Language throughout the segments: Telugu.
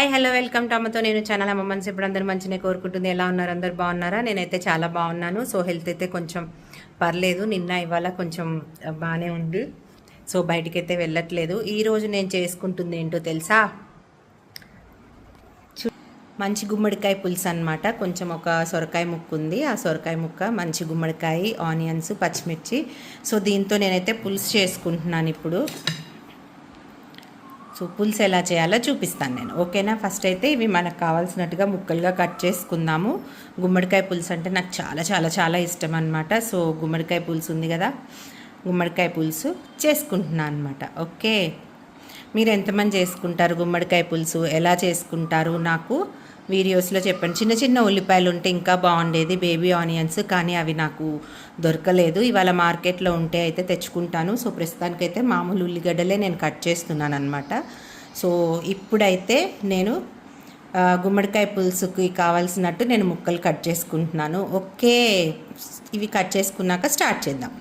హాయ్ హలో వెల్కమ్ టు అమ్మతో నేను ఛానల్ అమ్మ మనసు ఇప్పుడు అందరూ మంచినే కోరుకుంటుంది. ఎలా ఉన్నారు? అందరు బాగున్నారా? నేనైతే చాలా బాగున్నాను. సో హెల్త్ అయితే కొంచెం పర్లేదు. నిన్న ఇవాళ కొంచెం బాగానే ఉంది. సో బయటికైతే వెళ్ళట్లేదు. ఈరోజు నేను చేసుకుంటుంది ఏంటో తెలుసా? చూ- మంచి గుమ్మడికాయ పులుసు అనమాట కొంచెం ఒక సొరకాయ ముక్క ఉంది. ఆ సొరకాయ ముక్క మంచి గుమ్మడికాయ ఆనియన్స్ పచ్చిమిర్చి. సో దీంతో నేనైతే పులుసు చేసుకుంటున్నాను ఇప్పుడు. సో పులుసు ఎలా చేయాలో చూపిస్తాను నేను. ఓకేనా? ఫస్ట్ అయితే ఇవి మనకు కావాల్సినట్టుగా ముక్కలుగా కట్ చేసుకుందాము. గుమ్మడికాయ పులుసు అంటే నాకు చాలా చాలా చాలా ఇష్టం అనమాట సో గుమ్మడికాయ పులుసు ఉంది కదా? గుమ్మడికాయ పులుసు చేసుకుంటున్నాను అనమాట ఓకే? మీరు ఎంతమంది చేసుకుంటారు గుమ్మడికాయ పులుసు? ఎలా చేసుకుంటారు? నాకు వీడియోస్లో చెప్పండి చిన్న చిన్న ఉల్లిపాయలు ఉంటే ఇంకా బాగుండేది బేబీ ఆనియన్స్ కానీ అవి నాకు దొరకలేదు. ఇవాళ మార్కెట్లో ఉంటే అయితే తెచ్చుకుంటాను. సో ప్రస్తుతానికైతే మామూలు ఉల్లిగడ్డలే నేను కట్ చేస్తున్నాను అనమాట సో ఇప్పుడైతే నేను గుమ్మడికాయ పులుసుకి కావాల్సినట్టు నేను ముక్కలు కట్ చేసుకుంటున్నాను. ఓకే ఇవి కట్ చేసుకున్నాక స్టార్ట్ చేద్దాం.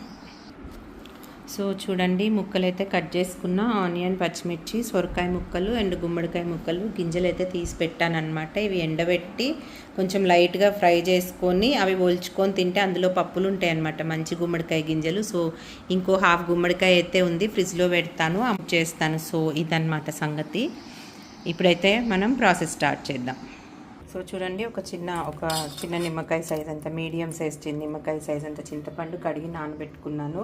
సో చూడండి ముక్కలు అయితే కట్ చేసుకున్న ఆనియన్ పచ్చిమిర్చి సొరకాయ ముక్కలు అండ్ గుమ్మడికాయ ముక్కలు గింజలు అయితే తీసి పెట్టానమాట ఇవి ఎండబెట్టి కొంచెం లైట్గా ఫ్రై చేసుకొని అవి ఒల్చుకొని తింటే అందులో పప్పులు ఉంటాయి అన్నమాట మంచి గుమ్మడికాయ గింజలు. సో ఇంకో హాఫ్ గుమ్మడికాయ అయితే ఉంది ఫ్రిడ్జ్లో పెడతాను అప్ చేస్తాను. సో ఇదన్నమాట సంగతి. ఇప్పుడైతే మనం ప్రాసెస్ స్టార్ట్ చేద్దాం. సో చూడండి ఒక చిన్న ఒక చిన్న నిమ్మకాయ సైజ్ అంత మీడియం సైజ్ చిన్న నిమ్మకాయ సైజ్ అంత చింతపండు కడిగి నానబెట్టుకున్నాను.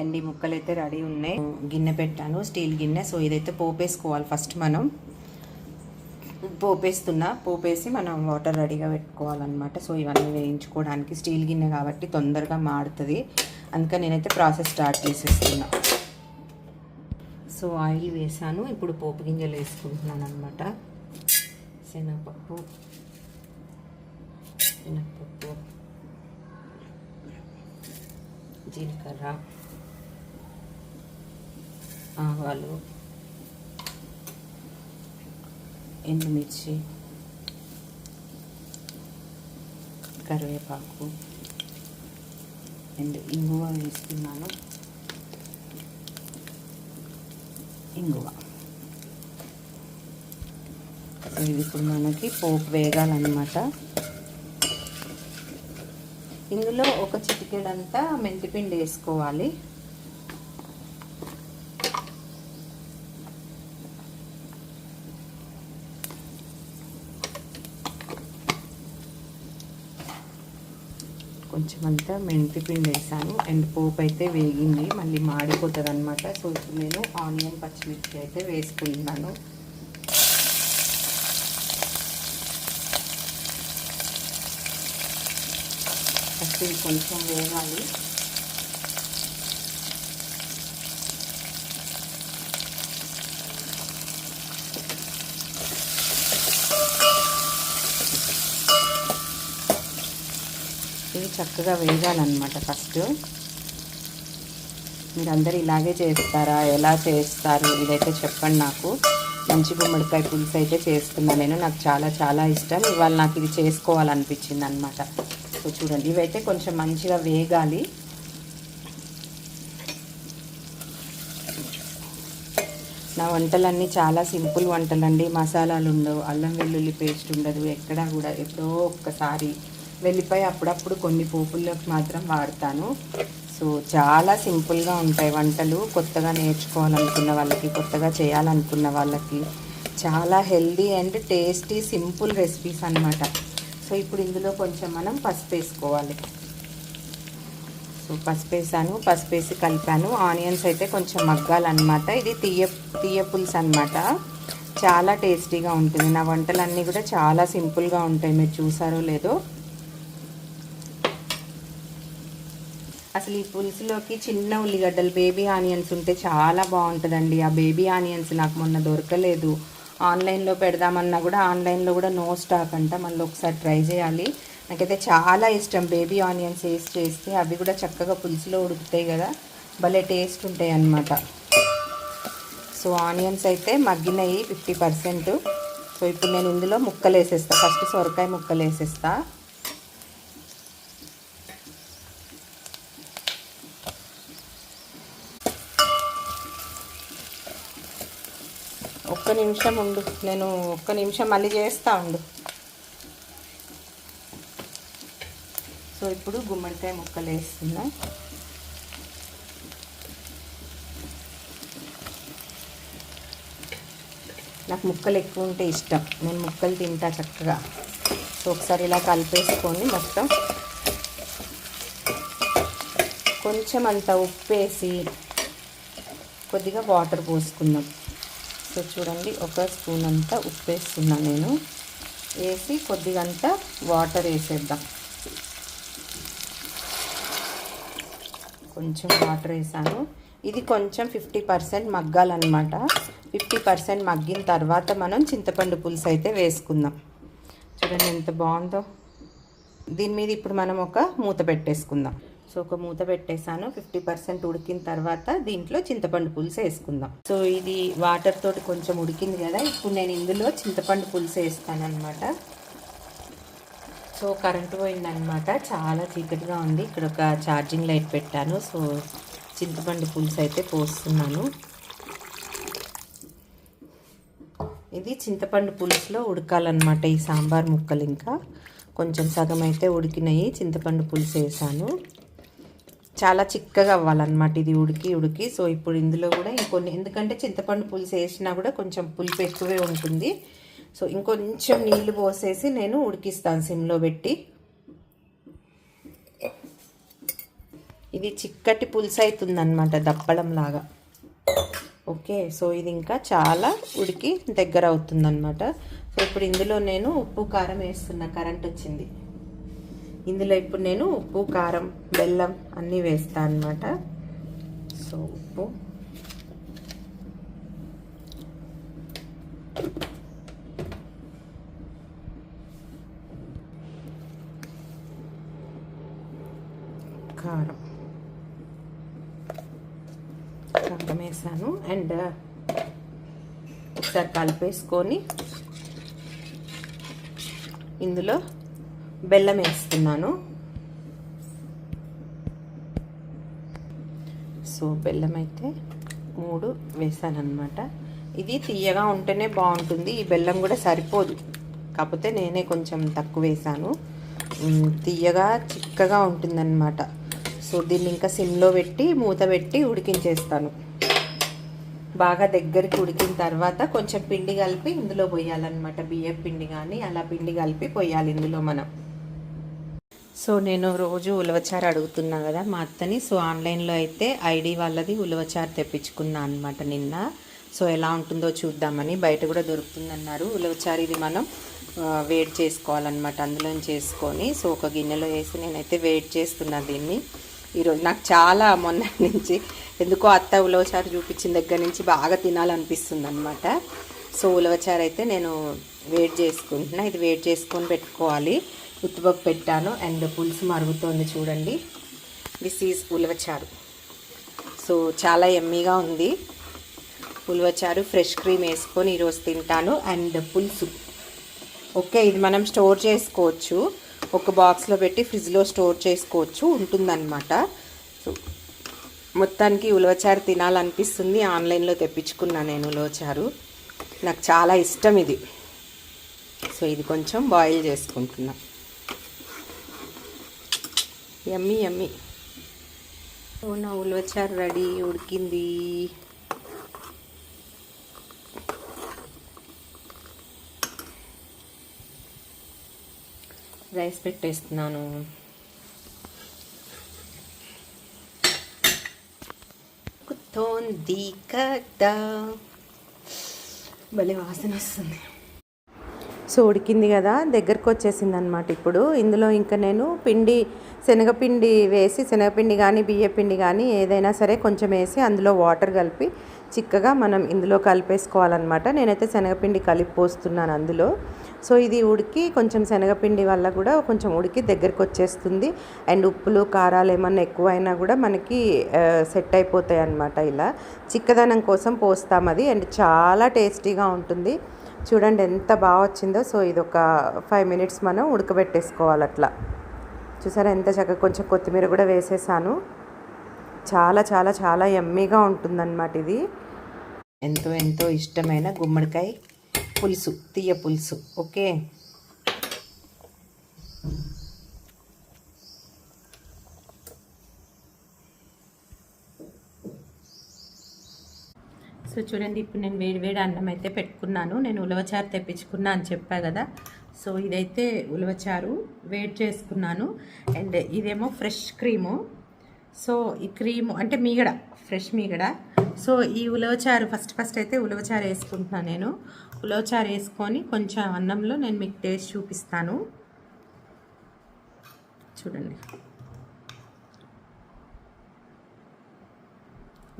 అండ్ ఈ ముక్కలు అయితే రెడీ ఉన్నాయి. గిన్నె పెట్టాను స్టీల్ గిన్నె. సో ఇదైతే పోపేసుకోవాలి ఫస్ట్ మనం. పోపేస్తున్నా పోపేసి మనం వాటర్ రెడీగా పెట్టుకోవాలన్నమాట. సో ఇవన్నీ వేయించుకోవడానికి స్టీల్ గిన్నె కాబట్టి తొందరగా మాడుతుంది. అందుకని నేనైతే ప్రాసెస్ స్టార్ట్ చేసేస్తున్నా. సో ఆయిల్ వేసాను. ఇప్పుడు పోపు గింజలు వేసుకుంటున్నాను అనమాట శనగపప్పు. శనగపప్పు. జీలకర్ర. ఆవాలు ఎండుమిర్చి కరివేపాకు అండ్ ఇంగువ వేసుకున్నాను. ఇంగువ. ఇది ఇప్పుడు మనకి పోపు వేగాలన్నమాట. ఇందులో ఒక చిటికెడంతా మెంతిపిండి వేసుకోవాలి. కొంచెం అంతా మెంతి పిండి వేసాను అండ్ పోపు అయితే వేగింది. మళ్ళీ మాడిపోతుంది అనమాట సో ఇప్పుడు నేను ఆనియన్ పచ్చిమిర్చి అయితే వేసుకుంటున్నాను. ఫస్ట్ ఇది కొంచెం వేగాలి. చక్కగా వేగాలన్నమాట ఫస్ట్. మీరందరూ ఇలాగే చేస్తారా? ఎలా చేస్తారు? ఇదైతే చెప్పండి నాకు. మంచి గుమ్మడికాయ పులుసు అయితే చేస్తున్నాను నేను. నాకు చాలా చాలా ఇష్టం. ఇవాళ నాకు ఇది చేసుకోవాలనిపించింది అనమాట సో చూడండి ఇవైతే కొంచెం మంచిగా వేగాలి. నా వంటలన్నీ చాలా సింపుల్ వంటలండి. మసాలాలు ఉండవు అల్లం వెల్లుల్లి పేస్ట్ ఉండదు ఎక్కడా కూడా ఎప్పుడో ఒక్కసారి వెళ్ళిపోయి అప్పుడప్పుడు కొన్ని పోపుల్లోకి మాత్రం వాడతాను. సో చాలా సింపుల్గా ఉంటాయి వంటలు. కొత్తగా నేర్చుకోవాలనుకున్న వాళ్ళకి కొత్తగా చేయాలనుకున్న వాళ్ళకి చాలా healthy and tasty simple recipes అన్నమాట. సో ఇప్పుడు ఇందులో కొంచెం మనం పసుపు వేసుకోవాలి. సో పసుపు వేసాను. పసుపు వేసి కలిపాను. ఆనియన్స్ అయితే కొంచెం మగ్గాలన్నమాట. ఇది తీయ తీయ పులుసు అనమాట చాలా టేస్టీగా ఉంటుంది. నా వంటలన్నీ కూడా చాలా సింపుల్గా ఉంటాయి. మీరు చూసారో లేదో అసలు ఈ పులుసులోకి చిన్న ఉల్లిగడ్డలు బేబీ ఆనియన్స్ ఉంటే చాలా బాగుంటుందండి. ఆ బేబీ ఆనియన్స్ నాకు మొన్న దొరకలేదు. ఆన్లైన్లో పెడదామన్నా కూడా ఆన్లైన్లో కూడా నో స్టాక్ అంట. మళ్ళీ ఒకసారి ట్రై చేయాలి. నాకైతే చాలా ఇష్టం బేబీ ఆనియన్స్ వేసి చేస్తే. అవి కూడా చక్కగా పులుసులో ఉడుకుతాయి కదా. భలే టేస్ట్ ఉంటాయి అన్నమాట. సో ఆనియన్స్ అయితే మగ్గినాయి ఫిఫ్టీ పర్సెంట్ సో ఇప్పుడు నేను ఇందులో ముక్కలు వేసేస్తాను ఫస్ట్ సొరకాయ ముక్కలు వేసేస్తా ఒక్క నిమిషం ఉండు. నేను ఒక్క నిమిషం మళ్ళీ చేస్తా ఉండు. సో ఇప్పుడు గుమ్మడికాయ ముక్కలు వేస్తున్నా. నాకు ముక్కలు ఎక్కువ ఉంటే ఇష్టం. నేను ముక్కలు తింటా చక్కగా. సో ఒకసారి ఇలా కలిపేసుకొని మొత్తం కొంచెం అంత ఉప్పు వేసి కొద్దిగా వాటర్ పోసుకుందాం. సో చూడండి. ఒక స్పూన్ అంతా ఉప్పు వేస్తున్నా నేను. వేసి కొద్దిగంత వాటర్ వేసేద్దాం. కొంచెం వాటర్ వేసాను. ఇది కొంచెం ఫిఫ్టీ పర్సెంట్ మగ్గాలన్నమాట. ఫిఫ్టీ పర్సెంట్ మగ్గిన తర్వాత మనం చింతపండు పులుసు అయితే వేసుకుందాం. చూడండి ఎంత బాగుందో. దీని మీద ఇప్పుడు మనం ఒక మూత పెట్టేసుకుందాం. సో ఒక మూత పెట్టేశాను. ఫిఫ్టీ పర్సెంట్ ఉడికిన తర్వాత దీంట్లో చింతపండు పులుసు వేసుకుందాం. సో ఇది వాటర్ తోటి కొంచెం ఉడికింది కదా ఇప్పుడు నేను ఇందులో చింతపండు పులుసు వేస్తాను అనమాట సో కరెంటు పోయిందనమాట చాలా చీకటిగా ఉంది. ఇక్కడ ఒక ఛార్జింగ్ లైట్ పెట్టాను. సో చింతపండు పులుసు అయితే పోస్తున్నాను. ఇది చింతపండు పులుసులో ఉడకాలన్నమాట ఈ సాంబార్ ముక్కలు ఇంకా. కొంచెం సగం అయితే ఉడికినాయి. చింతపండు పులుసు వేసాను. చాలా చిక్కగా అవ్వాలన్నమాట ఇది ఉడికి ఉడికి. సో ఇప్పుడు ఇందులో కూడా ఇంకొన్ని ఎందుకంటే చింతపండు పులుసు వేసినా కూడా కొంచెం పులుపు ఎక్కువే ఉంటుంది. సో ఇంకొంచెం నీళ్ళు పోసేసి నేను ఉడికిస్తాను సిమ్లో పెట్టి. ఇది చిక్కటి పులుసు అవుతుందన్నమాట దప్పడం లాగా. ఓకే సో ఇది ఇంకా చాలా ఉడికి దగ్గర అవుతుందన్నమాట. సో ఇప్పుడు ఇందులో నేను ఉప్పు కారం వేస్తున్నా కరెంట్ వచ్చింది. ఇందులో ఇప్పుడు నేను ఉప్పు కారం బెల్లం అన్నీ వేస్తాను అనమాట సో ఉప్పు. కారం. కారం వేసాను. అండ్ ఒకసారి కలిపేసుకొని ఇందులో బెల్లం వేస్తున్నాను. సో బెల్లం అయితే మూడు వేసాను అనమాట ఇది తీయగా ఉంటేనే బాగుంటుంది. ఈ బెల్లం కూడా సరిపోదు. కాకపోతే నేనే కొంచెం తక్కువ వేసాను. తీయగా చిక్కగా ఉంటుందన్నమాట. సో దీన్ని ఇంకా సిమ్లో పెట్టి మూత పెట్టి ఉడికించేస్తాను. బాగా దగ్గరికి ఉడికిన తర్వాత కొంచెం పిండి కలిపి ఇందులో పోయాలన్నమాట. బియ్యం పిండి కానీ అలా పిండి కలిపి పోయాలి ఇందులో మనం. సో నేను రోజు ఉలవచారు అడుగుతున్నా కదా మా అత్తని. సో ఆన్లైన్లో అయితే ఐడి వాళ్ళది ఉలవచారు తెప్పించుకున్నా అనమాట నిన్న. సో ఎలా ఉంటుందో చూద్దామని బయట కూడా దొరుకుతుందన్నారు. ఉలవచారు ఇది మనం వేడి చేసుకోవాలన్నమాట అందులో చేసుకొని. సో ఒక గిన్నెలో వేసి నేనైతే వేడి చేస్తున్నా దీన్ని. ఈరోజు నాకు చాలా మొన్న నుంచి ఎందుకో అత్త ఉలవచారు చూపించిన దగ్గర నుంచి బాగా తినాలనిపిస్తుంది అనమాట సో ఉలవచారు అయితే నేను వేడి చేసుకుంటున్నా. ఇది వేడి చేసుకొని పెట్టుకోవాలి. ఉత్తుపప్పు పెట్టాను అండ్ పులుసు మరుగుతోంది చూడండి. దిస్ ఈజ్ ఉలవచారు సో చాలా ఎమ్మీగా ఉంది. ఉలవచారు ఫ్రెష్ క్రీమ్ వేసుకొని ఈరోజు తింటాను అండ్ పులుసు. ఓకే ఇది మనం స్టోర్ చేసుకోవచ్చు. ఒక బాక్స్లో పెట్టి ఫ్రిడ్జ్లో స్టోర్ చేసుకోవచ్చు ఉంటుందన్నమాట. సో మొత్తానికి ఉలవచారు తినాలనిపిస్తుంది. ఆన్లైన్లో తెప్పించుకున్నా నేను ఉలవచారు. నాకు చాలా ఇష్టం ఇది. సో ఇది కొంచెం బాయిల్ చేసుకుంటున్నాను ఎమ్మి ఎమ్మి నా ఉలవచారు రెడీ ఉడికింది. రైస్ పెట్టేస్తున్నాను. కుతోంది కదా. భలే వాసన వస్తుంది. సో ఉడికింది కదా దగ్గరకు వచ్చేసింది అనమాట ఇప్పుడు. ఇందులో ఇంకా నేను పిండి శనగపిండి వేసి శనగపిండి కానీ బియ్యపిండి కానీ ఏదైనా సరే కొంచెం వేసి అందులో వాటర్ కలిపి చిక్కగా మనం ఇందులో కలిపేసుకోవాలన్నమాట. నేనైతే శనగపిండి కలిపి పోస్తున్నాను అందులో. సో ఇది ఉడికి కొంచెం శనగపిండి వల్ల కూడా కొంచెం ఉడికి దగ్గరికి వచ్చేస్తుంది అండ్ ఉప్పులు కారాలు ఏమన్నా ఎక్కువైనా కూడా మనకి సెట్ అయిపోతాయి అన్నమాట ఇలా. చిక్కదనం కోసం పోస్తాం అది. అండ్ చాలా టేస్టీగా ఉంటుంది. చూడండి ఎంత బాగా వచ్చిందో. సో ఇది ఒక ఫైవ్ మినిట్స్ మనం ఉడకబెట్టేసుకోవాలి అట్లా. చూసారా ఎంత చక్కగా కొంచెం కొత్తిమీర కూడా వేసేసాను. చాలా చాలా చాలా ఎమ్మీగా ఉంటుందన్నమాట ఇది. ఎంతో ఎంతో ఇష్టమైన గుమ్మడికాయ పులుసు తీయ పులుసు. ఓకే? సో చూడండి ఇప్పుడు నేను వేడి వేడి అన్నం అయితే పెట్టుకున్నాను. నేను ఉలవచారు తెప్పించుకున్నా అని చెప్పా కదా. సో ఇదైతే ఉలవచారు వేడి చేసుకున్నాను. అండ్ ఇదేమో ఫ్రెష్ క్రీము. సో ఈ క్రీము అంటే మీగడ ఫ్రెష్ మీగడ. సో ఈ ఉలవచారు ఫస్ట్ ఫస్ట్ అయితే ఉలవచారు వేసుకుంటున్నాను నేను. ఉలవచారు వేసుకొని కొంచెం అన్నంలో నేను మీకు టేస్ట్ చూపిస్తాను. చూడండి.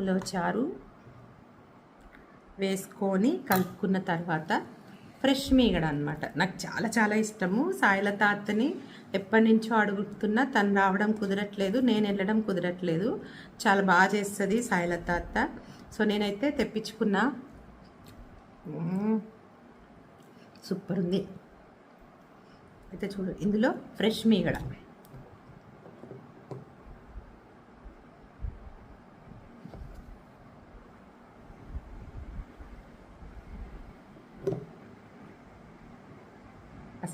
ఉలవచారు వేసుకొని కలుపుకున్న తర్వాత ఫ్రెష్ మీగడ అనమాట నాకు చాలా చాలా ఇష్టము. సాయిల తాతని ఎప్పటి నుంచో అడుగుతున్నా తను రావడం కుదరట్లేదు నేను వెళ్ళడం కుదరట్లేదు. చాలా బాగా చేస్తుంది సాయిల తాత. సో నేనైతే తెప్పించుకున్నా. సూపర్ ఉంది. అయితే చూడు ఇందులో ఫ్రెష్ మీగడ.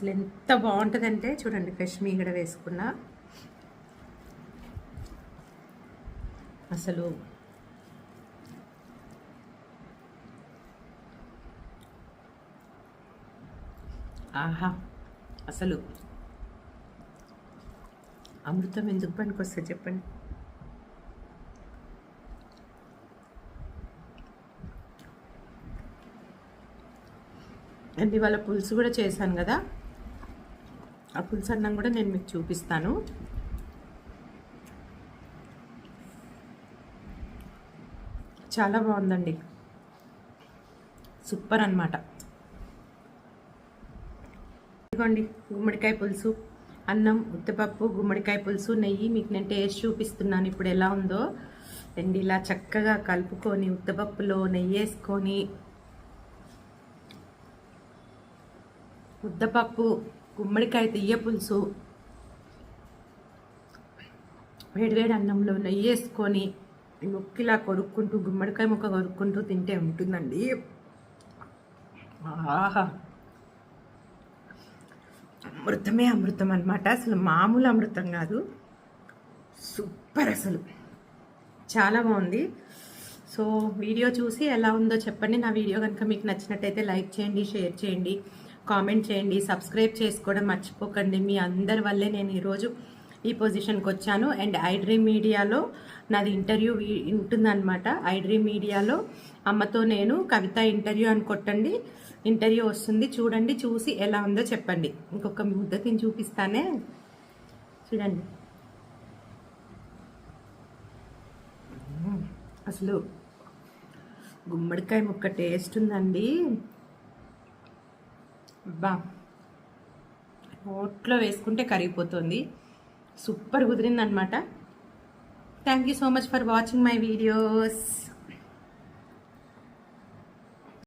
అసలు ఎంత బాగుంటుందంటే చూడండి ఫ్రెష్ మీగడ వేసుకున్నా. అసలు ఆహా అసలు అమృతం ఎందుకు పనికొస్తుంది చెప్పండి. అండ్ ఇవాళ పులుసు కూడా చేశాను కదా. ఆ పులుసు అన్నం కూడా నేను మీకు చూపిస్తాను. చాలా బాగుందండి. సూపర్ అన్నమాట. ఇదిగోండి గుమ్మడికాయ పులుసు అన్నం ఉత్తపప్పు గుమ్మడికాయ పులుసు నెయ్యి మీకు నేను టేస్ట్ చూపిస్తున్నాను ఇప్పుడు ఎలా ఉందో. అండ్ ఇలా చక్కగా కలుపుకొని ఉత్తపప్పులో నెయ్యి వేసుకొని ఉద్దపప్పు గుమ్మడికాయ తీయ పులుసు. వేడివేడి అన్నంలో నెయ్యి వేసుకొని ఈ ముక్కిలా కొరుక్కుంటూ గుమ్మడికాయ ముక్క కొరుక్కుంటూ తింటే ఉంటుందండి. ఆహా. అమృతమే అమృతం అనమాట అసలు మామూలు అమృతం కాదు. సూపర్ అసలు. చాలా బాగుంది. సో వీడియో చూసి ఎలా ఉందో చెప్పండి. నా వీడియో కనుక మీకు నచ్చినట్టయితే లైక్ చేయండి షేర్ చేయండి. కామెంట్ చేయండి సబ్స్క్రైబ్ చేసుకోవడం మర్చిపోకండి. మీ అందరి వల్లే నేను ఈరోజు ఈ పొజిషన్కి వచ్చాను. అండ్ ఐడ్రీమ్ మీడియాలో నాది ఇంటర్వ్యూ ఉంటుందన్నమాట. ఐడ్రీమ్ మీడియాలో అమ్మతో నేను కవిత ఇంటర్వ్యూ అని కొట్టండి. ఇంటర్వ్యూ వస్తుంది. చూడండి చూసి ఎలా ఉందో చెప్పండి. ఇంకొక ముద్దతిని చూపిస్తానే. చూడండి. అసలు గుమ్మడికాయ ముక్క టేస్ట్ ఉందండి. బా నోట్లో వేసుకుంటే కరిగిపోతుంది. Super కుదిరిందనమాట thank you so much for watching my videos